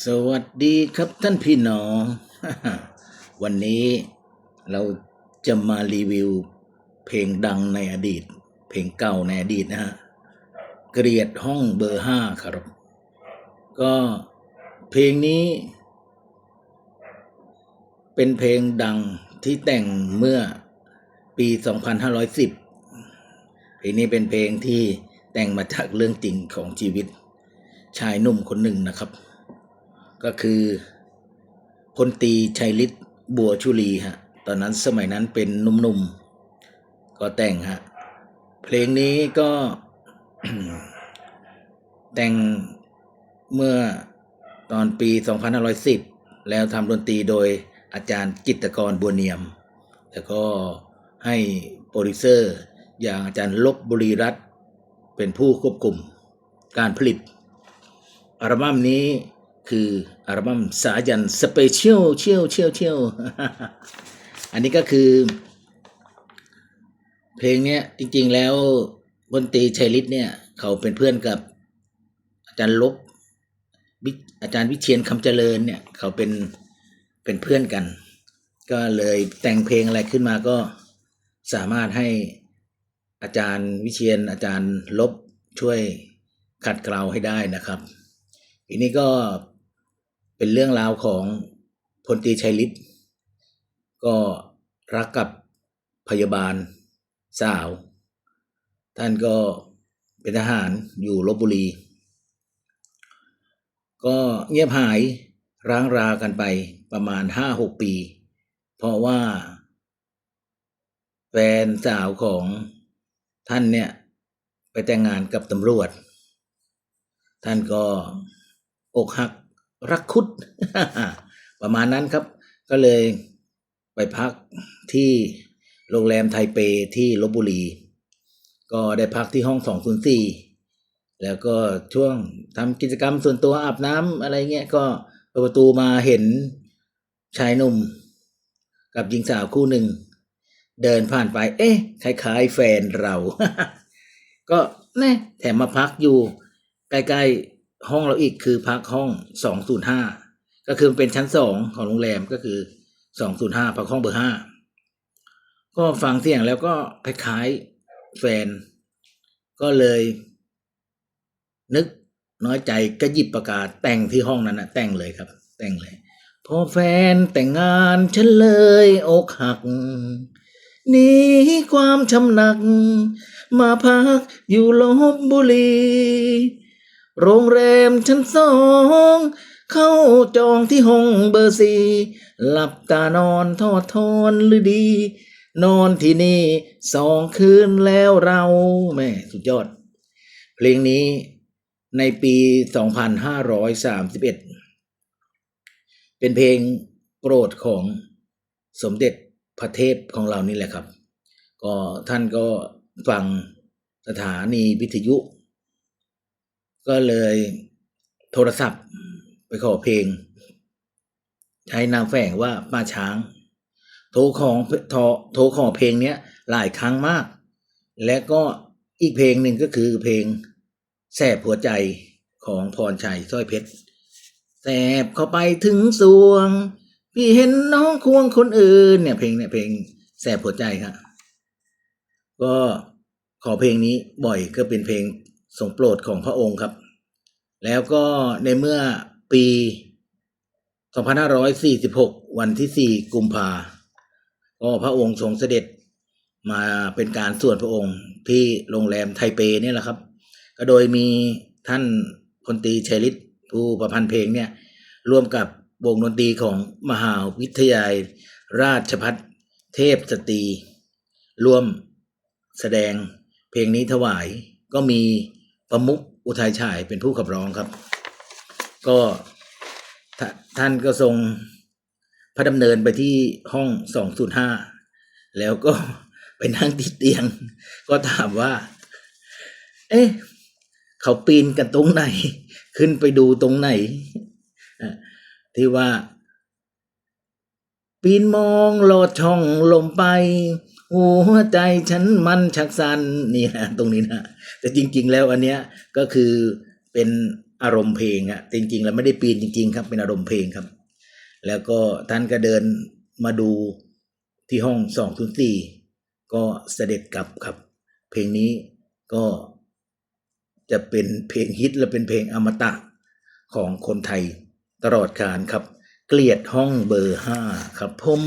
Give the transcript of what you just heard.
สวัสดีครับท่านพี่น้อง วันนี้เราจะมารีวิว เพลงดังในอดีต เพลงเก่าในอดีตนะฮะ เกลียดห้องเบอร์ห้าครับ ก็เพลงนี้ เป็นเพลงดังที่แต่งเมื่อปี 2510 เพลงนี้เป็นเพลงที่แต่งมาจากเรื่องจริงของชีวิต ชายหนุ่มคนหนึ่งนะครับ ก็คือพลตีชัยฤทธิ์บัวชุลีฮะตอนนั้นสมัยนั้นเป็นหนุ่มๆ ก็แต่งฮะเพลงนี้ก็แต่งเมื่อตอนปี 2510 แล้วทำดนตรีโดยอาจารย์จิตกรบัวเนียม แล้วก็ให้โปรดิวเซอร์ อย่างอาจารย์ลบบุรีรัตน์เป็นผู้ควบคุมการผลิตอัลบั้มนี้ คืออัลบั้มสายันสเปเชียลเชียวเชียวเชียวอันนี้ก็คือ เพลงเนี้ยจริง ๆ แล้วบนตีชัยฤทธิ์เนี่ย เขาเป็นเพื่อนกับ อาจารย์ลบอาจารย์วิเชียนคำเจริญเนี่ย เขาเป็นเป็นเพื่อนกัน ก็เลยแต่งเพลงอะไรขึ้นมาก็สามารถให้อาจารย์วิเชียนอาจารย์ลบช่วยขัดเกลาให้ได้นะครับ ทีนี้ก็ เป็นเรื่องราวของพลตีชัยฤทธิ์ก็รักกับพยาบาลสาว ท่านก็เป็นทหารอยู่ลบบุรี ก็เงียบหายร้างรากันไปประมาณห้าหกปี เพราะว่า แฟนสาวของท่านเนี่ย ไปแต่งงานกับตำรวจ ท่านก็อกหัก รักคุด ประมาณนั้นครับ ก็เลยไปพักที่โรงแรมไทเปที่ลบบุรี ก็ได้พักที่ห้อง 204 แล้วก็ช่วงทำกิจกรรมส่วนตัวอาบน้ำอะไรเงี้ยก็เปิดประตูมาเห็นชายหนุ่ม กับหญิงสาวคู่หนึ่ง เดินผ่านไป เอ๊ะคล้ายๆแฟนเรา ก็แน่แถมมาพักอยู่ใกล้ๆ ห้องเราอีกคือพักห้อง205ก็คือเป็นชั้นสองของโรงแรมก็คือ205พักห้องเบอร์ห้าก็ฟังเสียงแล้วก็คล้ายๆแฟน ก็เลย นึกน้อยใจก็หยิบประกาศแต่งที่ห้องนั้นนะแต่งเลยครับ แต่งเลยพอแฟนแต่งงานฉันเลยอกหักหนีความช้ำหนัก มาพักอยู่ลบบุรี โรงแรมชั้นสอง เข้าจองที่ห้องเบอร์สี่หลับตานอนทอดทอนหรือดี นอนที่นี่สองคืนแล้วเราแม่สุดยอด เพลงนี้ในปี 2531 เป็นเพลงโปรดของสมเด็จพระเทพของเรานี่แหละครับ ก็ท่านก็ฟังสถานีวิทยุ ก็เลยโทรศัพท์ไปขอเพลง ใช้นามแฝงว่าป้าช้าง โทรของโทรขอเพลงเนี้ยหลายครั้งมาก และก็อีกเพลงหนึ่งก็คือเพลงแสบหัวใจของพรชัยสร้อยเพชรแสบเข้าไปถึงสวง พี่เห็นน้องควงคนอื่นเนี่ยเพลงเนี่ยเพลงแสบหัวใจครับก็ขอเพลงนี้บ่อยก็เป็นเพลง ทรงโปรดของพระองค์ครับ แล้วก็ในเมื่อปี 2546 วันที่ 4 กุมภาก็พระองค์ทรงเสด็จมาเป็นการส่วนพระองค์ที่โรงแรมไทเปเนี่ยแหละครับ ก็โดยมีท่านพลตรีชัยฤทธิ์ผู้ประพันธ์เพลงเนี่ยร่วมกับวงดนตรีของมหาวิทยาลัยราชพัฒเทพสตรี ร่วมแสดงเพลงนี้ถวายก็มี ประมุขอุทัยฉายเป็นผู้ขับร้องครับ ก็ท่าท่านก็ทรงพระดำเนินไปที่ห้อง205แล้วก็ไปนั่งที่เตียง ก็ถามว่า เอ๊ะเขาปีนกันตรงไหน ขึ้นไปดูตรงไหนที่ว่า ปีนมองลอดช่องลมไป หัวใจฉันมันชักสันนี่นะตรงนี้นะแต่จริง ๆ แล้วอันเนี้ยก็คือเป็นอารมณ์เพลงอะจริง ๆ แล้วไม่ได้ปีนจริง ๆ ครับ เป็นอารมณ์เพลงครับ แล้วก็ท่านก็เดินมาดูที่ห้องสองศูนย์สี่ก็เสด็จกลับครับ เพลงนี้ก็จะเป็นเพลงฮิตและเป็นเพลงอมตะของคนไทยตลอดกาลครับ เกลียดห้องเบอร์ห้าครับผม